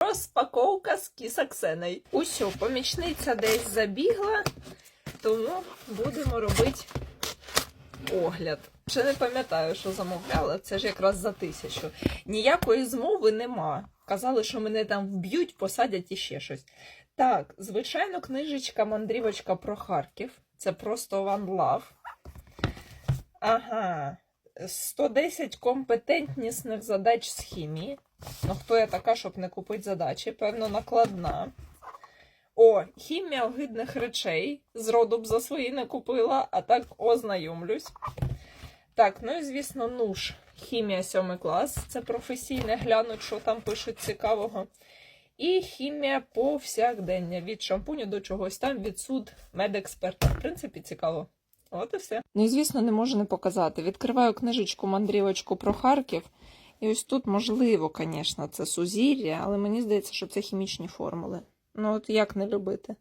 Розпаковка з кісаксеною. Усьо, помічниця десь забігла, тому будемо робити огляд. Ще не пам'ятаю, що замовляла, це ж якраз за тисячу. Ніякої змови нема. Казали, що мене там вб'ють, посадять і ще щось. Так, звичайно, книжечка мандрівочка про Харків. Це просто One Love. Ага. 110 компетентнісних задач з хімії. Ну, хто я така, щоб не купити задачі? Певно, накладна. О, хімія огидних речей. Зроду б за свої не купила, а так ознайомлюсь. Так, ну і звісно, нуж. Хімія 7 клас. Це професійне, глянуть, що там пишуть цікавого. І хімія повсякдення. Від шампуню до чогось там, від суд медексперта. В принципі, цікаво. От і все. Ну і звісно, не можу не показати. Відкриваю книжечку мандрівочку про Харків. І ось тут, можливо, звісно, це сузір'я, але мені здається, що це хімічні формули. Ну, от як не любити?